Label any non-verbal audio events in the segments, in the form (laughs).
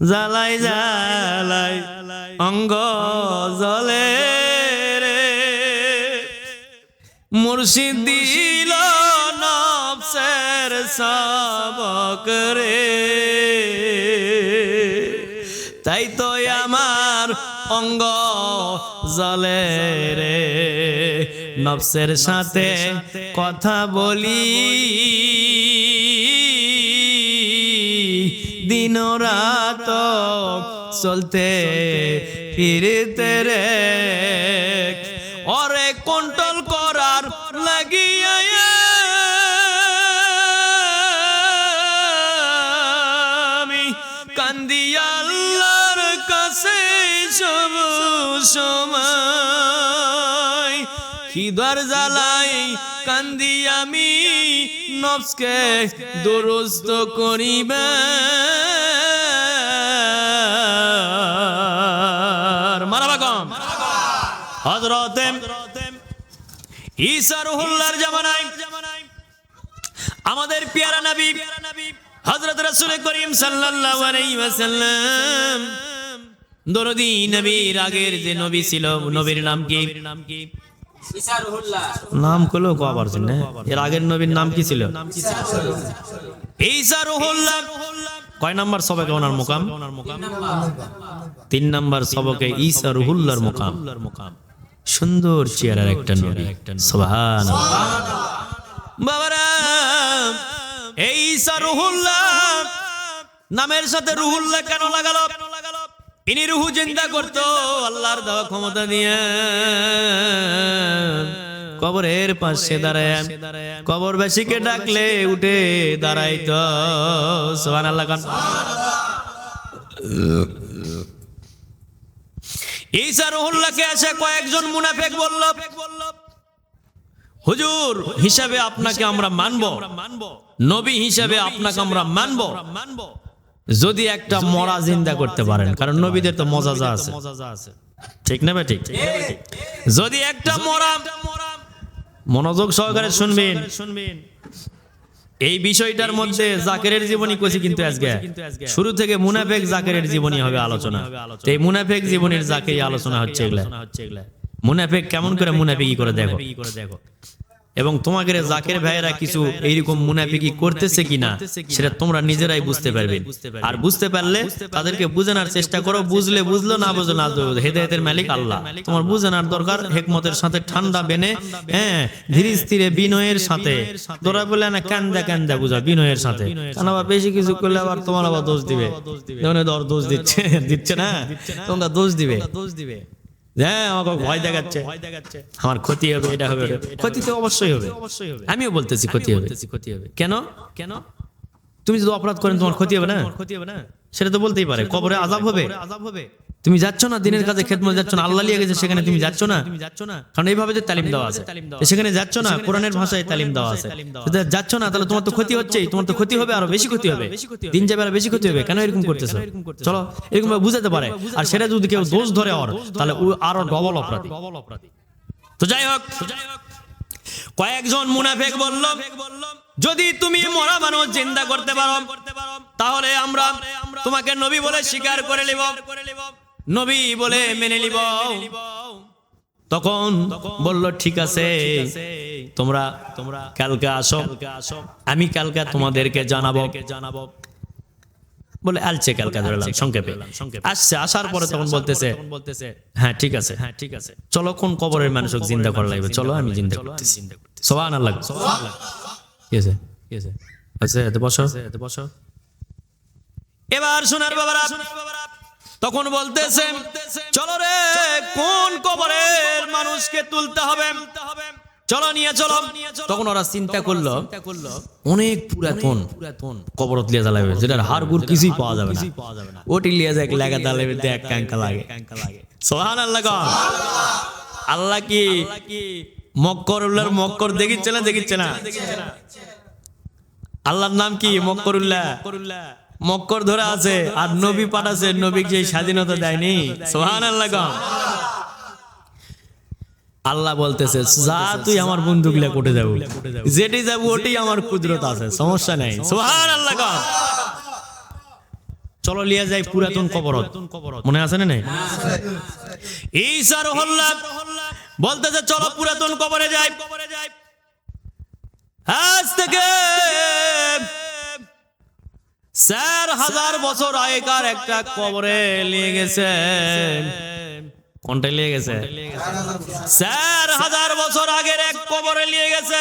জ্বালাই জ্বালাই, অঙ্গ জলে রে। মুর্শিদ দিল নফসের সবক রে। তাই তো আমার অঙ্গ জলে রে। নফসের সাথে কথা বলি। দিন রাত চলতে ফিরতে রে। অরে কন্ট্রোল করার লাগিয়া। আমি কান্দি আল্লাহর কাছে সব সময়। খিদার জ্বালাই কান্দি আমি নফসকে দুরুস্ত করিবে। হজরতে জামানায় আমাদের পিয়ারা নবী হজরত রসুল করিম সাল্লাল্লাহু আলাইহি ওয়াসাল্লাম দরদি নবীর আগের যে নবী ছিল নবীর নাম কি? নাম কলো কবার না। এর আগের নবীর নাম কি ছিল? কয় নাম্বার সবকে ওনার মুকাম? তিন নাম্বার সবকে ঈসা রুহুল্লাহর মুকাম। সুন্দর চেহারার একটা নবী। সুবহানাল্লাহ। বাবারা এই রুহুল্লাহ নামের সাথে রুহুল্লাহ কেন লাগালো? ইনি রুহু জিন্দা করতো আল্লাহর দেওয়া ক্ষমতা দিয়ে। কবরের পাশে দাঁড়ায় কবর বেশিকে ডাকলে উঠে দাঁড়াইতো। সোহান আল্লাহ খান ঈসা রুহুল্লাহকে এসে কয়েকজন মুনাফেক বলল হুজুর হিসাবে আপনাকে আমরা মানব। নবী হিসাবে আপনাকে আমরা মানব। যদি একটা মরা জিন্দা করতে পারেন কারণ নবীদের তো মজাজা আছে। ঠিক না ঠিক? যদি একটা মরা মনোযোগ সহকারে শুনবেন। শুনবেন। এই বিষয়টার মধ্যে জাকেরের জীবনী কছি কিন্তু আজকে। শুরু থেকে মুনাফেক জাকেরের জীবনী হবে আলোচনা। এই মুনাফেক জীবনের জাকেরি আলোচনা হচ্ছে এগুলা। মুনাফেক কেমন করে মুনাফেকি করে দেখো। এবং তোমাকে জাকের ভাইয়েরা কিছু এইরকম মুনাফিকি করতেছে কিনা সেটা তোমরা নিজেরাই বুঝতে পারবে। আর বুঝতে পারলে তাদেরকে বুঝানোর চেষ্টা করো বুঝলে বুঝলো না বুঝলো না। হেদায়েতের মালিক আল্লাহ। তোমার বুঝানোর দরকার হেকমতের সাথে ঠান্ডা বেনে হ্যাঁ ধীরে স্থিরে বিনয়ের সাথে। তোরা বলে না কান্দা কান্দা বুঝা বিনয়ের সাথে। কারণ আবার বেশি কিছু করলে আবার তোমার আবার দোষ দিবে। যেমন দর দোষ দিচ্ছে দিচ্ছে না? তোমরা দোষ দিবে। দোষ দিবে। হ্যাঁ আমাকে ভয় দেখাচ্ছে। ভয় দেখাচ্ছে। আমার ক্ষতি হবে এটা হবে। ক্ষতি তো অবশ্যই হবে। অবশ্যই হবে। আমিও বলতেছি ক্ষতি হবে। ক্ষতি হবে। কেন? কেন? তুমি যদি অপরাধ করেন তোমার ক্ষতি হবে না? ক্ষতি হবে না? সেটা তো বলতেই পারে। কবরে আজাব হবে। আজাব হবে। তুমি যাচ্ছ না দিনের কাজে খেদমত যাচ্ছ না আল্লাহ লিয়ে গেছে সেখানে তুমি যাচ্ছ না। কারণ এইভাবে যে তালিম দেওয়া আছে। সেখানে যাচ্ছ না কোরআনের ভাষায় তালিম দেওয়া আছে। যাচ্ছ না তাহলে তোমার তো ক্ষতি হচ্ছেই তোমার তো ক্ষতি হবে আরও বেশি ক্ষতি হবে দিন যাবে আরও বেশি ক্ষতি হবে। কেন এরকম করতেছো? চলো এরকম ভাবে বুঝাতে পারে। আর সেটা যদি কেউ দোষ ধরে ওর তাহলে ও আরও ডবল অপরাধী। তো যাই হোক কয়েকজন মুনাফেক বলল যদি তুমি মরা মানুষ চিন্তা করতে পারো তাহলে আমরা তোমাকে নবী বলে স্বীকার করে নিব নবী বলে মেনে নিব। তখন বলল ঠিক আছে। তোমরা তোমরা কালকে আসো। আমি কালকে তোমাদেরকে জানাব। জানাব। বলে আলছে কালকে ধরলাম সংক্ষেপে। আসছে আসার পরে তখন বলতেছে বলতেছে হ্যাঁ ঠিক আছে। হ্যাঁ ঠিক আছে। চলো কোন কবরের মানুষ জিন্দা করা লাগবে? চলো আমি জিন্দা করতেছি। সোহান আল্লাহ। কি আছে কি আছে আচ্ছা এতে বসো। এতে বসো। এবার সোনার বাবারা। তখন বলতেছে চলো রে কোন কবরের মানুষকে তুলতে হবে? চলো নিয়ে চলো। তখন ওরা চিন্তা করল অনেক পুরাতন কবরত লিয়ে জ্বালাবে যেটার হাড় গুড় কিছুই পাওয়া যাবে না। ওটি লিয়ে যায় লাগা জ্বালাবে দেখ কাঙ্কা লাগে। সোহান আল্লাহ। আল্লাহ কি? মক্কর উল্লাহর মক্কর দেখিচ্ছে না দেখিচ্ছে না? আল্লাহর নাম কি? মক্কর উল্লাহ মক্কর ধরে আছে আর নবী পাঠাছে নবীকে সেই স্বাধীনতা দেয়নি। সোহান আল্লাহ আল্লাহ বলতেছে যা তুই আমার বন্ধুগুলা কোটে যাব যেটি যাব ওটি আমার কুদরত আছে সমস্যা নেই। সোহান আল্লাহ চলো লিয়ে যাই পুরাতন কবরত। মনে আছে না নাই? ঈসা রহল্লা বলতেছে চলো পুরাতন কবরে যাই। কবরে যাই। আজ থেকে চার হাজার বছর আগেকার একটা কবরে নিয়ে গেছে। কোনটা নিয়ে গেছে? চার হাজার বছর আগের এক কবরে নিয়ে গেছে।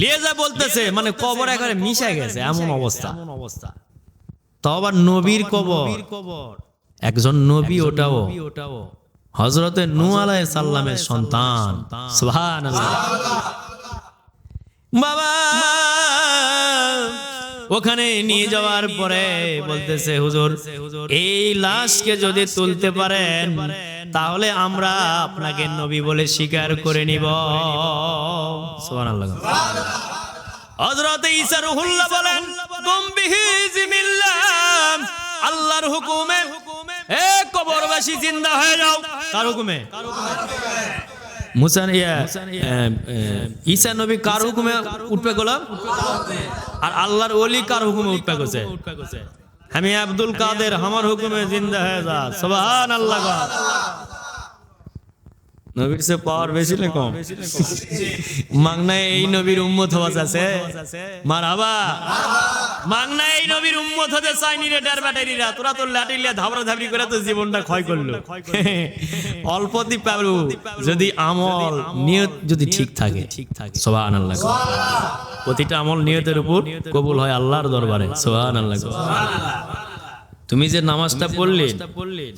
নিয়ে যা বলতেছে মানে কবর একেবারে মিশে গেছে, এমন অবস্থা। অবস্থা তো আবার নবীর কবর। কবর একজন নবী ওটাও। ওটাও হজরতে নু আলাই সাল্লামের সন্তান বাবা ওখানে নিয়ে যাওয়ার পরে বলতেছে হুজুর এই লাশকে যদি তুলতে পারেন তাহলে আমরা আপনাকে নবী বলে স্বীকার করে নিব। সুবহানাল্লাহ। হযরত ঈসা রুহুল্লাহ বলেন গম্বিহি জিমিল্লাহ আল্লাহর হুকুমে এ কবরবাসী জিন্দা হয়ে যাও। কার হুকুমে? মুসা ইয়া ঈসা নবী কার হুকুমে উঠবে গোলাম। আর আল্লাহর ওলি কার হুকুমে উঠবে গেছে আমি আব্দুল কাদের, আমার হুকুমে জিন্দা হয়ে যা। সবান আল্লাহ নবীর সে পাওয়ার বেশি মাংনায় এই নবীর উম্মত হওয়া আছে মারাবা। মাংনায় এই নবীর উম্মত হতে চাইনি রে ডার ব্যাটারিরা। তোরা তো ধাবরা ধাবরি করে তো জীবনটা ক্ষয় করল। অল্পতি পাবো যদি আমল, নিয়ত যদি ঠিক থাকে ঠিক থাকে সোহান আল্লাহ প্রতিটা আমল নিয়তের উপর কবুল হয় আল্লাহর দরবারে সোহান আল্লাহ তুমি যে নামাজটা পড়লে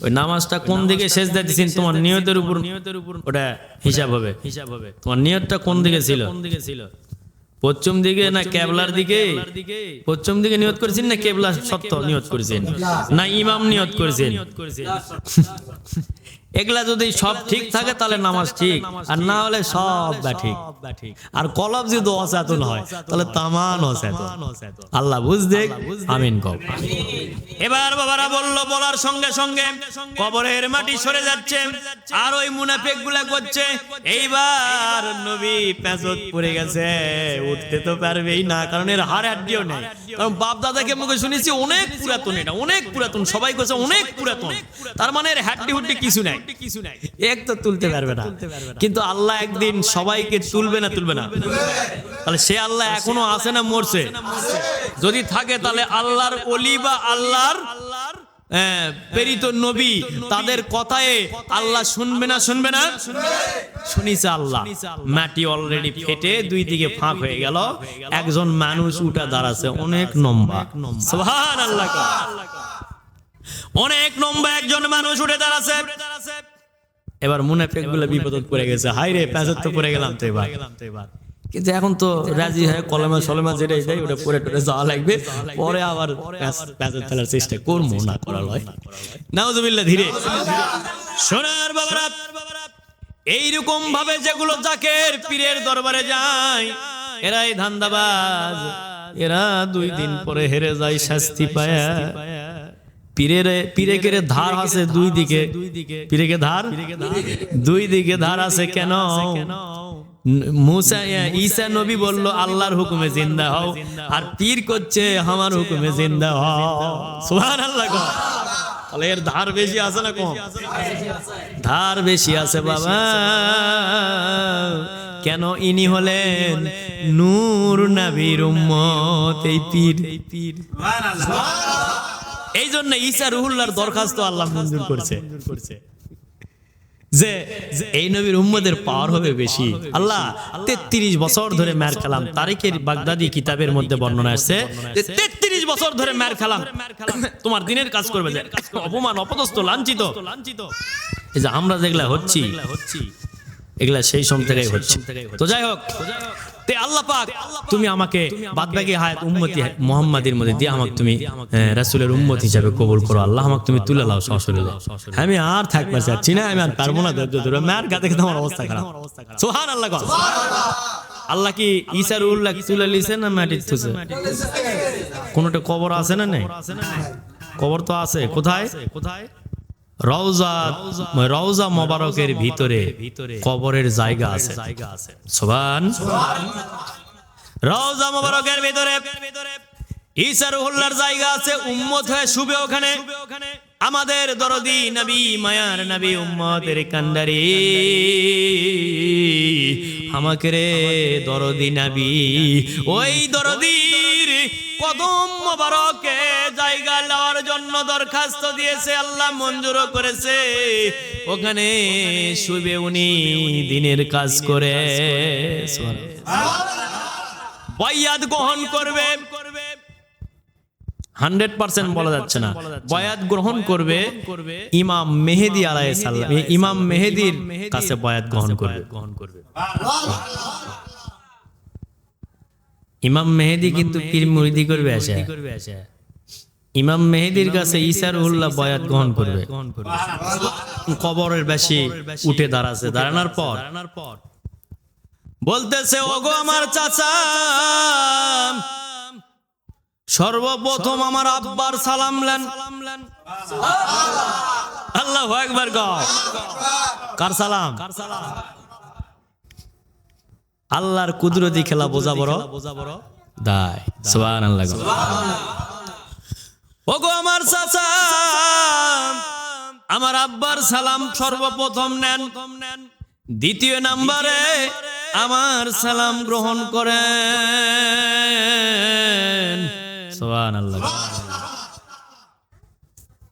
ওই নামাজটা কোন দিকে শেষ দিয়েছেন তোমার নিয়তের উপর নিয়তের উপর ওটা হিসাব হবে। হিসাব হবে। তোমার নিয়তটা কোন দিকে ছিল? কোন দিকে ছিল? পশ্চিম দিকে না কেবলার দিকে? পশ্চিম দিকে নিয়ত করেছেন না কেবলা সত্য নিয়ত করেছেন? না ইমাম নিয়ত করেছেন। (laughs) এগুলা যদি সব ঠিক থাকে তাহলে নামাজ ঠিক আর না হলে সব ঠিক আর কলব যদি অচেতন হয় তাহলে তামান অচেতন আল্লাহ বুঝ দেখ আমিন কব। এবার বাবারা বলল বলার সঙ্গে সঙ্গে কবরের মাটি সরে যাচ্ছে আর ওই মুনাফেকগুলা করছে। এইবার নবী পেঁচত পড়ে গেছে উঠতে তো পারবেই না কারণ এর হার হাড্ডিও নেই। কারণ বাপ দাদাকে মুখে শুনেছি অনেক পুরাতন এটা অনেক পুরাতন সবাই কইছে অনেক পুরাতন। তার মানে এর হাড্ডি হুড্ডি কিছু নাই। কিছু নাই। এক তো তুলতে পারবে না। কিন্তু আল্লাহ একদিন সবাইকে তুলবে না তুলবে না। তাহলে সে আল্লাহ এখনও আছে না মরছে? যদি থাকে তাহলে আল্লাহর অলি বা আল্লাহর প্রেরিত নবী তাদের কথায় আল্লাহ শুনবে না শুনবে না? শুনিছে আল্লাহ। মাটি অলরেডি ফেটে দুই দিকে ফাঁক হয়ে গেল। একজন মানুষ উঠা দাঁড়াছে অনেক নম্বা। আল্লাহ অনেক নম্বা একজন মানুষ উঠে দাঁড়াছে। এবার মুনাফিকগুলো বিপদ পড়ে গেছে। হাই রে প্যাঁচত তো পড়ে গেলাম তো এবার। কিন্তু এখন তো রাজি হয় কলমা সলমা যেটা দেয়, ওটা পরে টরে যাওয়া লাগবে। পরে আবার প্যাঁচত ফেলার চেষ্টা করব, না করা লয় নাউজুবিল্লাহ, ধীরে। সোনার বাবারা, এইরকম ভাবে যেগুলো জাকের পীরের দরবারে যায়, এরাই ধান্দাবাজ। এরা দুই দিন পরে হেরে যায় শাস্তি পায়া। পীরের ধার আছে দুই দিকে। পীরে কে ধার? দুই দিকে ধার আছে কেন? মুসা ঈসা নবী বলল আল্লাহর হুকুমে জিন্দা হও। আর পীর করছে আমার হুকুমে জিন্দা হও। সুবহানাল্লাহ। তাহলে এর ধার বেশি আছে না কম? ধার বেশি আছে বাবা। কেন ইনি হলেন নূর নাবির উম্মত এই পীর? এই পীর এই জন্য ঈসা রুহুল্লাহর দরখাস্ত আল্লাহ মঞ্জুর করছে। যে এই নবীর উম্মদের পাওয়ার হবে বেশি। আল্লাহ তেত্রিশ বছর ধরে ম্যার খেলাম তারিখের বাগদাদি কিতাবের মধ্যে বর্ণনা আসছে তেত্রিশ বছর ধরে ম্যার খেলাম (laughs) তোমার দিনের কাজ করবে যে অপমান অপদস্থ লাঞ্ছিত। লাঞ্ছিত। এই যে আমরা যেগুলা হচ্ছি এগুলা সেই সম থেকেই হচ্ছে। তো যাই হোক। তে আল্লাহ পাক, তুমি আমাকে বাদবাকি হায়াত উম্মতি মোহাম্মদের মধ্যে দিয়ে আমাকে তুমি রাসূলের উম্মত হিসাবে কবুল করো। আল্লাহ আমাকে তুমি তুলে লাও সশরীরে। আমি আর থাকতে চাচ্ছি না, আমি আর পারব না ধৈর্য ধরে। মার গাতে খেতে আমার অবস্থা খারাপ। আল্লাহ কর। আল্লাহ কি ঈসার উল্লাহ তুলে লিছে না মাটির থুছে কোনটা কবর আছে না নেই? কবর তো আছে। কোথায় কোথায়? রওজা রওজা মোবারকের ভিতরে কবরের জায়গা আছে। সোবান রওজা মোবারকের ভিতরে ঈসা রুহুল্লাহর জায়গা আছে, উম্মত হয়ে শুবে ওখানে। আমাদের দরদি নবী, মায়ার নবী, উম্মতের কান্দারি আমাকে রে দরদি নবী, ওই দরদির কদম মোবারকে জায়গা নেওয়ার জন্য দরখাস্ত দিয়েছে, আল্লাহ মঞ্জুর করেছে। ওখানে শুবে উনি দিনের কাজ করে। বয়াত গ্রহণ করবে। হান্ড্রেড পার্সেন্ট বলা যাচ্ছে না। বয়াত গ্রহণ করবে ইমাম মেহেদি আলাই সাল্লাম ইমাম মেহেদির কাছে বয়াত গ্রহণ করবে গ্রহণ করবে। ইমাম মেহেদি কিন্তু পীর মুরিদি করবে আসে ইমাম মেহেদির কাছে ইসার উল্লাহ বয়াত গ্রহণ করবে। কবরের বেশি উঠে দাঁড়াছে দাঁড়ানোর পর। বলতেছে ওগো আমার চাচা সর্বপ্রথম আমার আব্বার সালাম লেন আল্লাহ একবার কার সালাম? কার সালাম? আল্লাহর কুদরতি খেলা বোঝা বড়? বোঝা বড়? দায়। সুবহানাল্লাহ। ওগো আমার চাচা আমার আব্বার সালাম সর্বপ্রথম নেন। দ্বিতীয় নাম্বারে আমার সালাম গ্রহণ করেন। সুবহানাল্লাহ।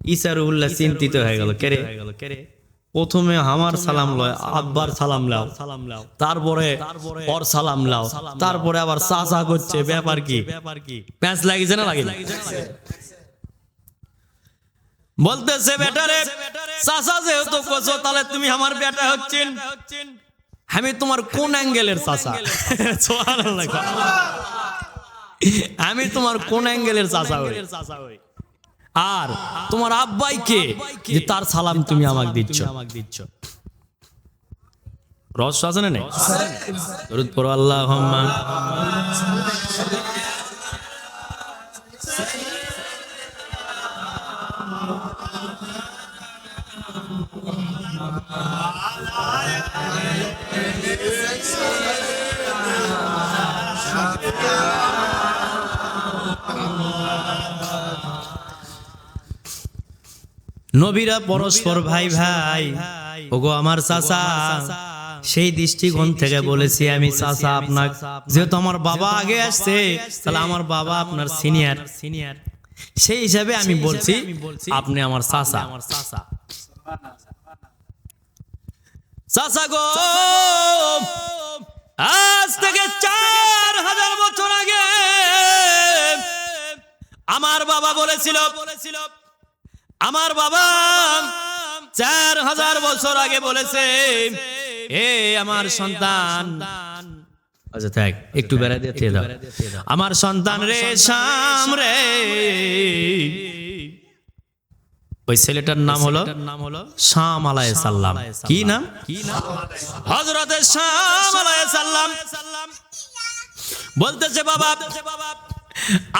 ইসারুল্লাহ চিন্তিত হয়ে গেল। কেরে কেরে প্রথমে আমার সালাম লয় আব্বার সালাম লাও। সালাম লাও। তারপরে ওর সালাম লাও। তারপরে আবার চাচা করছে ব্যাপার কি? ব্যাপার কি? প্যাঁচ লাগিছে না লাগে বলতেছে বেটারে চাচা যেহেতু কোছো তাহলে তুমি আমার বেটা হচ্ছেন আমি তোমার কোন অ্যাঙ্গেলের চাচা। (laughs) আমি তোমার কোন অ্যাঙ্গেলের চাচা হই? আর তোমার আব্বাইকে যে তার সালাম তুমি আমাকে দিচ্ছ। আমাকে দিচ্ছ। রস আছে না নেই? আল্লাহ নবীরা পরস্পর ভাই ভাই ওগো আমার চাচা সেই দৃষ্টিকোণ থেকে বলেছি আমি চাচা আপনার যেহেতু আমার বাবা আগে আসছে তাহলে আমার বাবা আপনার সিনিয়র সিনিয়র সেই হিসাবে আমি বলছি আপনি আমার চাচা। আমার চাচা। চাচা গো আজ থেকে চার হাজার বছর আগে আমার বাবা বলেছিল বলেছিল আমার বাবা চার হাজার বছর আগে বলেছে, এ আমার সন্তান। আচ্ছা থাক, একটু বেড়া দিয়ে দাও। আমার সন্তান রে শাম রে। ওই ছেলেটার নাম হলো শাম আলাই সাল্লাম কি নাম? কি নাম হজরতে শাম আলাই সাল্লাম বলতেছে, বাবা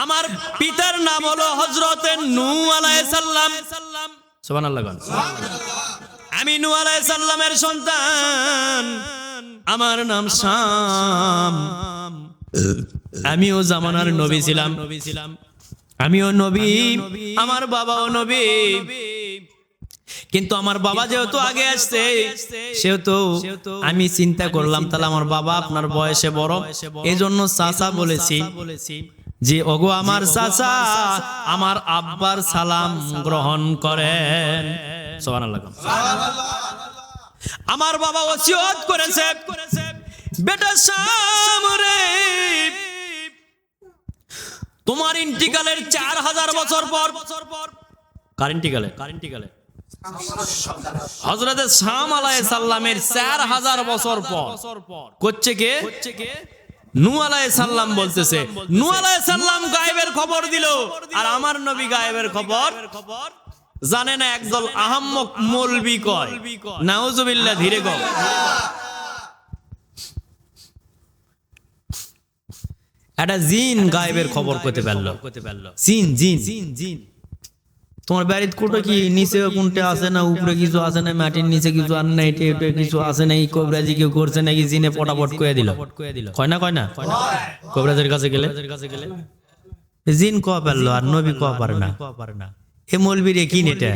আমার পিতার নাম হলো হজরতে নু আলাইসাল্লাম সুবহানাল্লাহ গান। আমি নু আলাইসাল্লামের সন্তান। আমার নাম শাম। আমিও জামানার নবী ছিলাম। আমিও নবী, আমার বাবাও নবী। কিন্তু আমার বাবা যেহেতু আগে আসছে, সেহেতু আমি চিন্তা করলাম, তাহলে আমার বাবা আপনার বয়সে বড়। এই জন্য চাচা বলেছি যে ওগো আমার চাচা আমার আব্বার সালাম গ্রহণ করেন। আমার বাবা ওসিয়ত করেছে। বেটা সামরে। তোমার ইন্টিকালের চার হাজার বছর পর কার ইন্টিকালে? কার ইন্টিকালে? হজরতে শাম আলাই সাল্লামের চার হাজার বছর পর। পর। করছে কে? নু আলাই সাল্লাম বলতেছে নু সাল্লাম গায়েবের খবর দিল আর আমার নবী গায়েবের খবর জানে না একদল আহাম্মক মলবি কয়। নাউজুবিল্লাহ ধীরে কম একটা জিন গায়েবের খবর করতে পারল। জিন জিন। জিন। জিন। তোমার বাড়িতে কোটো কি? নিচে কোনটা আছে না উপরে কিছু আছে না মাটির নিচে কিছু আর না এটা এটা কিছু আছে না এই কবরাজি কেউ করছে নাকি জিনে পটাপট কয়ে দিল? কয় না কয় না? কবরাজের কাছে গেলে? কাছে গেলে? জিন ক পারল আর নবী ক পারে না? এ মলবি রে কি নেটা?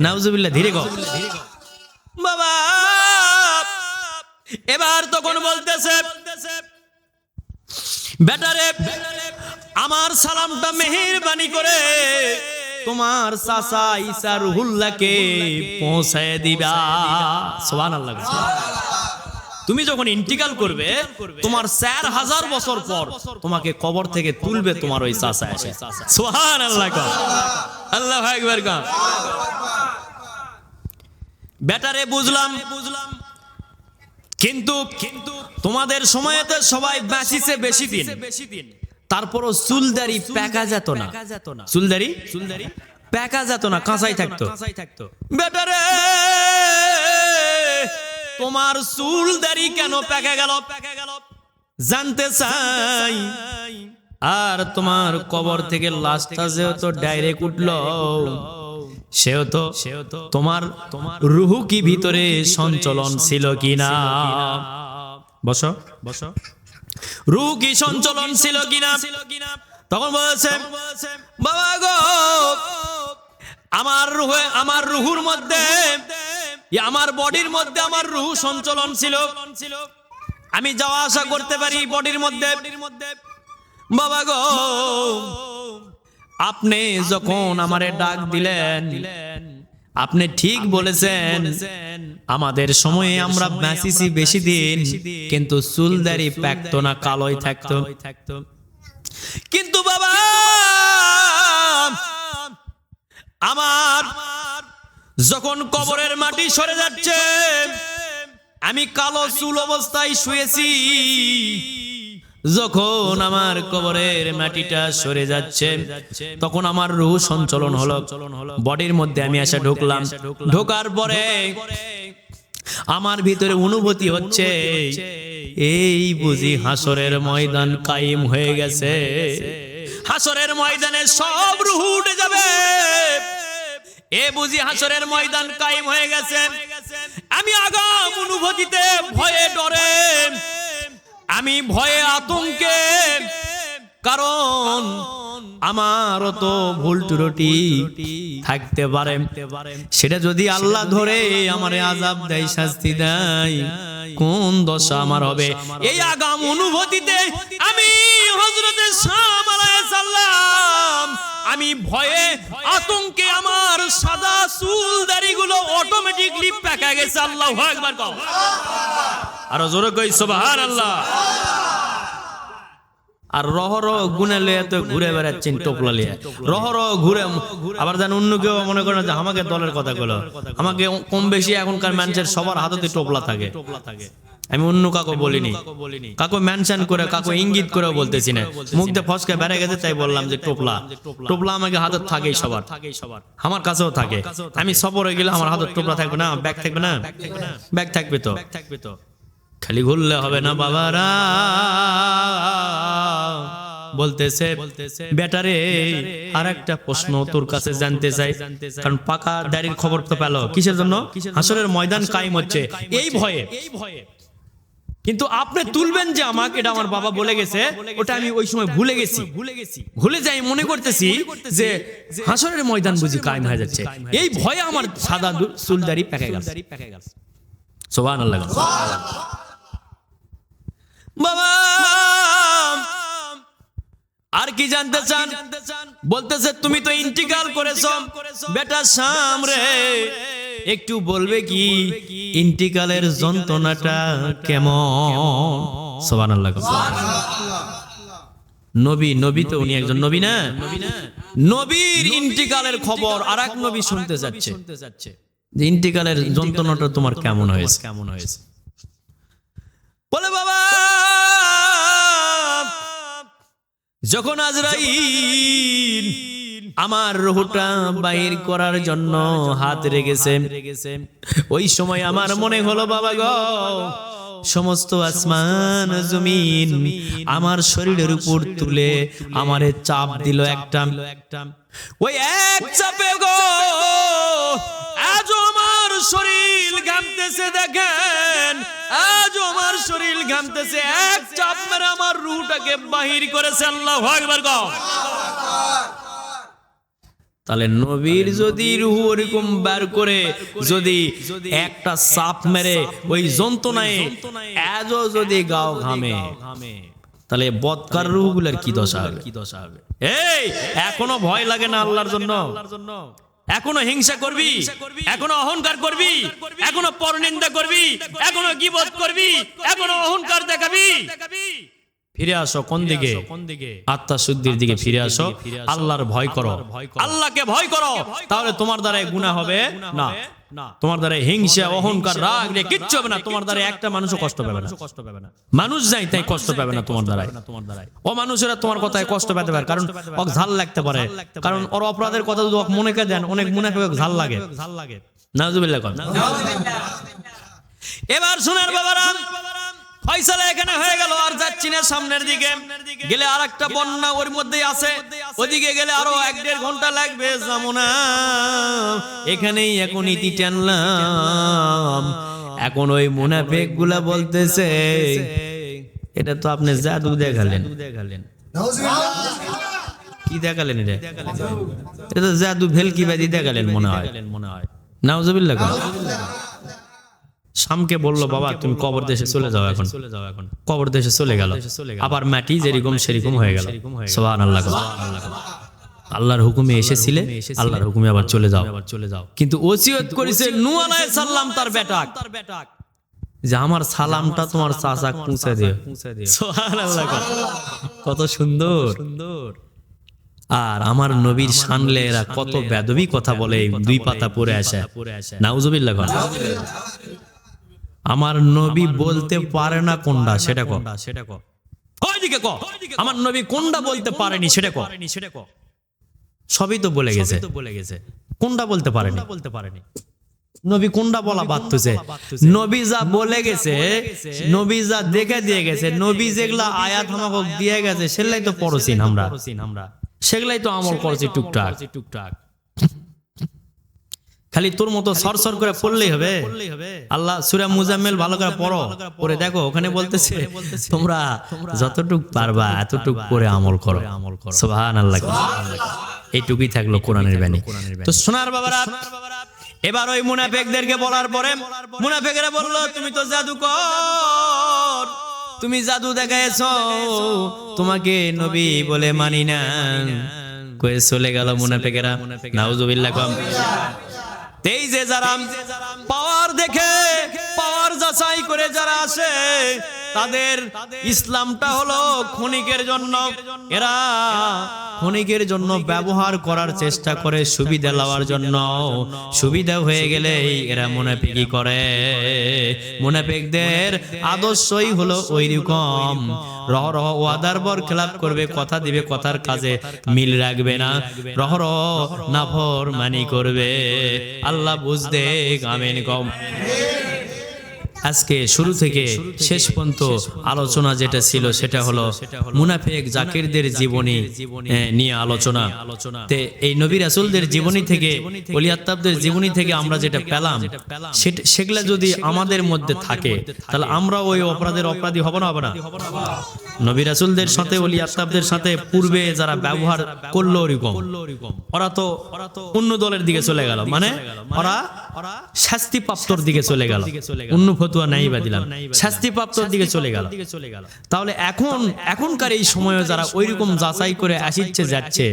নাউজুবিল্লাহ ধীরে ক বাবা! এবার তখন বলতেছে বেটারে আমার সালামটা মেহেরবানি করে তোমার চাচা ঈসা রুহুল্লাহকে পৌঁছায় দিবা। সুবহানাল্লাহ। তুমি যখন ইন্টিকাল করবে, তোমার চার হাজার বছর পর তোমাকে কবর থেকে তুলবে তোমার ওই চাচা এসে। সোহান আল্লাহ আল্লাহ একবার গান বেটারে বুঝলাম। বুঝলাম কিন্তু কিন্তু তোমাদের সময়তে সবাই বাঁচিছে বেশি দিন বেশি দিন। তারপরও চুলদারি প্যাকা যেত না। চুলদারি? চুলদারি প্যাকা যেত না কাঁচাই থাকতো। কাঁচাই থাকতো। বেটারে! তোমার চুল দাড়ি কেন পেকে গেল? পেকে গেল জানতে চাই। আর তোমার কবর থেকে লাশটা যেহেতু ডাইরেক্ট উঠল সেও তো সেও তো তোমার তোমার রুহু কি ভিতরে সঞ্চলন ছিল কিনা? বসো বসো। রুহু কি সঞ্চলন ছিল কিনা? তখন বলেছে, বাবা গো, আমার রুহে, আমার রুহুর মধ্যে আমার বডির মধ্যে আমার রুহু সঞ্চলন ছিল। আমি যাওয়া আসা করতে পারি বডির মধ্যে। বাবা গো, আপনি যখন আমারে ডাক দিলেন আপনি ঠিক বলেছেন আমাদের সময়ে আমরা বাঁচিছি বেশি দিন কিন্তু চুলদারি প্যাকতো না কালোই থাকতো। কিন্তু বাবা আমার যখন কবরের মাটি সরে যাচ্ছে আমি কালো চুল অবস্থায় শুয়েছি। যখন আমার কবরের মাটিটা সরে যাচ্ছে, তখন আমার রুহ সঞ্চলন হলো। বডির মধ্যে আমি এসে ঢুকলাম। ঢোকার পরে আমার ভিতরে অনুভূতি হচ্ছে, এই বুঝি হাসরের ময়দান কায়েম হয়ে গেছে। হাসরের ময়দানে সব রুহু উঠে যাবে। এ বুঝি হাসরের ময়দান কায়েম হয়ে গেছে। আমি আগাম অনুভূতিতে ভয়ে ডরে। আমি ভয়ে আতঙ্কে কারণ আমারও তো ভুল ত্রুটি থাকতে পারে। সেটা যদি আল্লাহ ধরে আমারে আজাব দেয় শাস্তি দেয় কোন দশা আমার হবে? এই আগাম অনুভূতিতে আমি হজরতে সাল্লাম আমি ভয়ে আতঙ্কে আমার সাদা চুল দাড়িগুলো অটোমেটিকলি পেকা গেছে, আল্লাহ একবার কও। আরও জোরে কই সুবহান আল্লাহ আর রহর গুনে লিয়ে তো ঘুরে বেড়াচ্ছেন টোপলা লিয়ে। রহর ঘুরে, আবার যেন অন্য কেউ মনে করেন যে আমাকে দলের কথা গুলো আমাকে কম বেশি এখনকার মানুষের সবার হাতে টোপলা থাকে। আমি অন্য কাকু বলিনি। কাকু মেনশন করে কাকু ইঙ্গিত করে বলতেছি না। মুখ দিয়ে ফসকে বেড়ে গেছে তাই বললাম যে টোপলা। টোপলা। আমাকে হাতে থাকেই সবার। আমার কাছেও থাকে। আমি সফরে গেলে আমার হাতে টোপলা থাকবে না ব্যাগ থাকবে না। ব্যাগ থাকবে তো। থাকবে তো। খালি ঘুরলে হবে না বাবারা। বলতেছে বেটারে আর একটা প্রশ্ন তোর কাছে জানতে চাই। কারণ পাকা দাড়ির খবর তো পেল। কিসের জন্য? হাসরের ময়দান কায়েম হচ্ছে। এই ভয়ে। এই ভয়ে। কিন্তু আপনি তুলবেন যে আমাকে এটা আমার বাবা বলে গেছে ওটা আমি ওই সময় ভুলে গেছি। ভুলে গেছি। ভুলে যাই মনে করতেছি যে হাসরের ময়দান বুঝি কায়েম হয়ে যাচ্ছে। এই ভয়ে আমার সাদা চুলদারি পেকে গেছে। সোবান আল্লাহ বাবা! আর কি জানতে চান? বলতেছে তুমি তো ইন্টিকাল করেছ। বেটা সামরে। একটু বলবে কি? ইন্টিকালের যন্ত্রণাটা কেমন? সোবান নবী নবী তো উনি একজন নবী না? নবীর ইন্টিকালের খবর আর এক নবী শুনতে যাচ্ছে। যে ইন্টিকালের যন্ত্রণাটা তোমার কেমন হয়েছে? কেমন হয়েছে? বলে বাবা যখন আজরাইল আমার রুহটা বাহির করার জন্য হাত রেগেছে ওই সময় আমার মনে হলো বাবা গো সমস্ত আসমান জমিন আমার শরীরের উপর তুলে আমারে চাপ দিল একটা। ওই এক চাপে গো আজ আমার শরীর ঘামতেছে দেখেন। আজ আমার শরীর ঘাম টানতেছে এক চাপ মেরে আমার রুহটাকে বাহির করেছে। আল্লাহ একবার গাও তাহলে নবীর যদি রুহ ওরকম বের করে যদি একটা চাপ মেরে ওই যন্ত্রণায় এজও যদি গাও ঘামে তাহলে বদকার রুহগুলোর কি দশা হবে? কি দশা হবে? এই এখনও ভয় লাগে না আল্লাহর জন্য? এখনও হিংসা করবি? এখনও অহংকার করবি? এখনও পরনিন্দা করবি? এখনও গিবত করবি? এখনও অহংকার দেখাবি? ফিরে আসো কোন দিকে? আত্মা শুদ্ধির দিকে? ফিরে আসো। আল্লাহর ভয় করো। আল্লাহকে ভয় করো। তাহলে তোমার দ্বারা গুণা হবে? না। তোমার দ্বারা হিংসা অহংকার রাগ রে কিচ্ছু হবে না। তোমার দ্বারা একটা মানুষও কষ্ট পাবে না। কষ্ট পাবে না। মানুষ যাই তাই কষ্ট পাবে না তোমার দ্বারা তোমার দ্বারা ও মানুষেরা তোমার কথায় কষ্ট পেতে পারে। কারণ ওক ঝাল লাগতে পারে। কারণ ওর অপরাধের কথা যদি মনে কে দেন অনেক মনে করে ঝাল লাগে। ঝাল লাগে। নাজুবিল্লাহ এবার শোনার বাবারা। ফয়সালা এখানে হয়ে গেল, আর যাচ্ছি না সামনের দিকে। গেলে আর একটা বন্যা ওর মধ্যেই আছে। ওদিকে গেলে আরও এক দেড় ঘণ্টা লাগবে যাব না এখানেই এখন ইতি টানলাম। এখন ওই মুনাফেকগুলা বলতেছে, এটা তো আপনি জাদু দেখালেন। কি দেখালেন এটা? এটা তো জাদু ভেলকি বাদি দেখালেন মনে হয়। মনে হয় নাউজুবিল্লাহ শামকে বলল বাবা তুমি কবর দেশে চলে যাও এখন। চলে যাও এখন। কবর দেশে চলে গেল। আবার মাটি যেরকম সেরকম হয়ে গেল। সোহান আল্লাহ আল্লাহর হুকুমে এসেছিলে আল্লাহর হুকুমে আবার চলে যাও। আবার চলে যাও। কিন্তু ওসিয়ত করেছে নূহ আলাইহিস সালাম তার বেটাক। তার বেটাক। যে আমার সালামটা তোমার চাচা পৌঁছে দিও। সুবহানাল্লাহ কত সুন্দর। সুন্দর। আর আমার নবীর শানলে এরা কত বেদবি কথা বলে দুই পাতা পড়ে আসে। নাউজুবিল্লাহ। আমার নবী বলতে পারে না কোনটা সেটা কো। সেটা কো। ওইদিকে কো? আমার নবী কোনটা বলতে পারেনি সেটা কো। সেটা কো। সবই তো বলে গেছে। বলে গেছে। কোনটা বলতে পারেনি? বলতে পারেনি? নবী কোনটা বলা বাধ্যছে নবী যা বলে গেছে নবী যা দেখে দিয়ে গেছে নবী যেগুলা আয়াত আমাকে দিয়ে গেছে সেগুলাই তো আমরা। আমরা। সেগুলাই তো আমল করছি টুকটাক। টুকটাক। খালি তোর মতো সরসর করে পড়লেই হবে। আল্লাহ সুরা মুজাম্মেল ভালো করে পড়ো। পরে দেখো ওখানে বলতেছে তোমরা যতটুক পারবা এতটুক করে আমল করো। সুবহান আল্লাহ এইটুকুই থাকল কোরআনের বাণী। তো সোনার বাবারা। এবার ওই মুনাফেকদেরকে বলার পরে মুনাফেকরা বলল তুমি তো জাদুকর। তুমি জাদু দেখাইছ। তোমাকে নবী বলে মানি না। কয়ে চলে গেল মুনাফেকেরা। নাউজুবিল্লাহ কম। এই যে যারা পাওয়ার দেখে যাচাই করে যারা আসে, তাদের ইসলামটা হলো ক্ষণিকের জন্য। এরা ক্ষণিকের জন্য ব্যবহার করার চেষ্টা করে সুবিধা লওয়ার জন্য। সুবিধা হয়ে গেলে এরা মুনাফিকি করে। মুনাফিকদের আদর্শই হলো ওই রকম। রহ রহ ওয়াদার বর খেলাপ করবে, কথা দিবে, কথার কাজে মিল রাখবে না। রহ রহ নাফর মানি করবে। আল্লাহ বুঝতে, আমেন কম। আজকে শুরু থেকে শেষ পর্যন্ত আলোচনা যেটা ছিল সেটা হলো মুনাফেক জাকিরদের জীবনী নিয়ে আলোচনা। তে এই নবী রাসূলদের জীবনী থেকে ওলি আত্তাবদের জীবনী থেকে আমরা যেটা পেলাম সেগুলা যদি আমাদের মধ্যে থাকে তাহলে আমরা ওই অপরাধের অপরাধী হব না হবে না। নবী রাসূলদের সাথে ওলি আত্তাবদের সাথে পূর্বে যারা ব্যবহার করল ওরকম ওরা তো অন্য দলের দিকে চলে গেল মানে ওরা শাস্তি প্রাপ্তর দিকে চলে গেল। অন্য ফতুয়া নাই বা দিলাম। শাস্তি প্রাপ্তর দিকে চলে গেল। তাহলে এখন এখনকার এই সময়ে যারা ওইরকম যাচাই করে আসিচ্ছে যাচ্ছে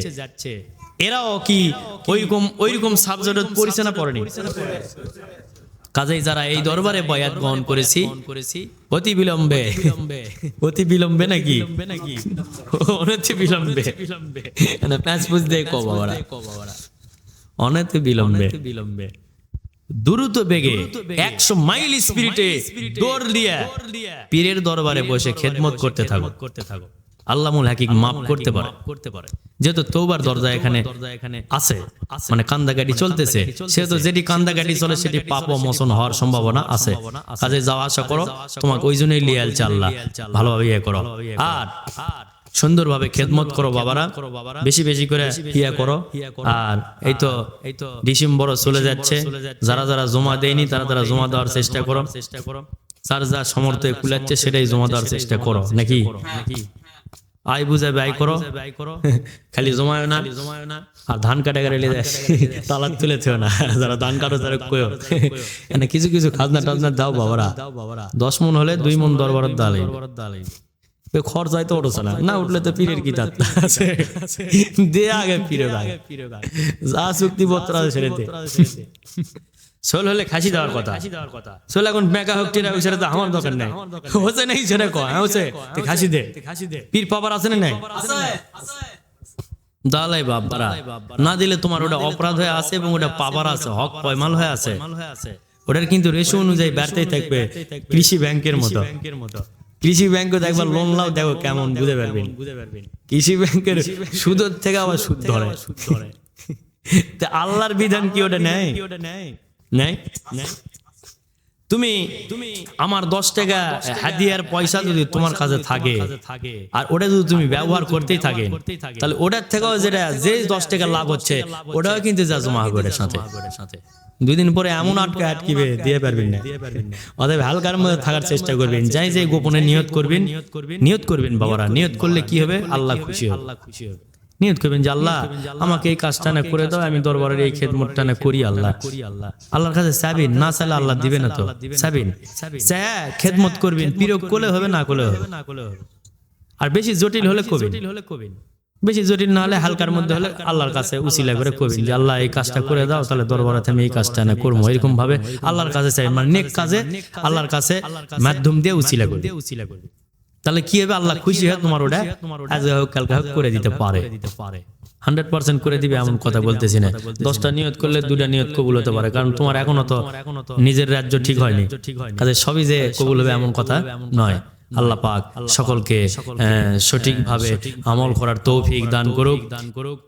এরাও কি ওইরকম ওইরকম সাবজেক্ট পড়েছে না পড়েনি। কাজেই যারা এই দরবারে বয়াত গ্রহণ করেছি অতি বিলম্বে অতি বিলম্বে নাকি? অনতি বিলম্বে প্যাঁচ পুজ দিয়ে কবা ওরা। অনতি বিলম্বে বিলম্বে দ্রুত বেগে একশো মাইল স্পিরিটে দৌড় দিয়ে পীরের দরবারে বসে খেদমত করতে থাকো। করতে থাকো। আল্লামুল হাকিক মাফ করতে পারে। করতে পারে। যেহেতু তৌবার দরজা এখানে আছে মানে কান্দাগাড়ি চলতেছে। সেহেতু যেটি কান্দাগাড়ি চলে সেটি পাপ ও মোচন হওয়ার সম্ভাবনা আছে। কাজে যাওয়া আসা করো তোমাকে ওই জন্যই লিয়াল চাল্লাহ ভালোভাবে ইয়ে করো। আর সুন্দরভাবে খেদমত করো বাবারা। বেশি বেশি করে ইয়া করো আর এই তো এই তো ডিসেম্বরও চলে যাচ্ছে। যারা যারা জমা দেয়নি তারা তারা জমা দেওয়ার চেষ্টা করো। চেষ্টা করো। যার যা সমর্থ কুলাচ্ছে সেটাই জমা দেওয়ার চেষ্টা করো। নাকি? আয় বুঝে ব্যয় করো। (laughs) খালি জমায় না। জমায় না। আর ধান কাটে কাটে লেগে তালাক তুলে থেও না। (laughs) যারা ধান কাটো তারা কয়ো। এনে কিছু কিছু খাজনা টাজনা দাও বাবারা। দশ মন হলে দুই মন দরবার দালে খরচায় তো উঠছে না। না উঠলে তো পীরের কি তার আছে দে আগে পীরের আগে যা চুক্তিপত্র আছে সোল হলে খাসি দেওয়ার কথা। সোল এখন মেকা হোক টিরা সেটা তো আমার দরকার নাই। হচ্ছে নাই সেটা কয়? হ্যাঁ হচ্ছে তুই খাসি দে। পীর পাবার আছে না নাই? দালাই বাবারা না দিলে তোমার ওটা অপরাধ হয়ে আছে এবং ওটা পাবার আছে হক পয়মাল হয়ে আছে। ওটার কিন্তু রেশো অনুযায়ী ব্যর্থই থাকবে কৃষি ব্যাংকের মতো। কৃষি ব্যাংকে দেখবার লোন লাও দেখো কেমন বুঝে পারবেন। কৃষি ব্যাংকের সুদের থেকে আবার সুদ ধরে। তা আল্লাহর বিধান কি ওটা নেয়? নেয়? তুমি তুমি আমার দশ টাকা হাদিয়ার পয়সা যদি তোমার কাছে থাকে আর ওটা যদি তুমি ব্যবহার করতেই থাকে তাহলে ওটার থেকেও যেটা যে দশ টাকা লাভ হচ্ছে ওটাও কিন্তু যা জমা হবে সাথে। দুই দিন পরে এমন আটকে আটকিবে দিয়ে পারবেন না। অতএব হালকার মধ্যে থাকার চেষ্টা করবেন। যাই যে গোপনে নিয়ত করবেন নিয়ত করবেন। বাবারা নিয়ত করলে কি হবে? আল্লাহ খুশি হবে। নিয়ত করবেন যে আল্লাহ আমাকে এই কাজটা না করে দাও আমি দরবারের এই খেদমতটা না করি আল্লাহ। করি আল্লাহ। আল্লাহর কাছে চাবিন না চাইলে আল্লাহ দিবে না তো। চাবিন খেদমত করবেন পিরক করলে হবে না করলে হবে না করলে হবে আর বেশি জটিল হলে কবিন বেশি জটিল না হলে হালকার মধ্যে হলে আল্লাহর কাছে উসিলা করে কবিন যে আল্লাহ এই কাজটা করে দাও, তাহলে দরবারে আমি এই কাজটা না করব। এরকম ভাবে আল্লাহর কাছে চাই মানে নেক কাজে আল্লাহর কাছে মাধ্যম দিয়ে উসিলা করবে উসিলা করবে তাহলে কি হবে? আল্লাহ খুশি হয় তোমার ওটা আজ হোক, কালকে হোক করে দিতে পারে। হান্ড্রেড পার্সেন্ট করে দিবে এমন কথা বলতেছি না। দশটা নিয়ত করলে দুটা নিয়ত কবুল হতে পারে, কারণ তোমার এখনও তো নিজের রাজ্য ঠিক হয়নি। কাজে সবই যে কবুল হবে এমন কথা নয়। আল্লাহ পাক সকলকে সঠিকভাবে আমল করার তৌফিক দান করুক। দান করুক।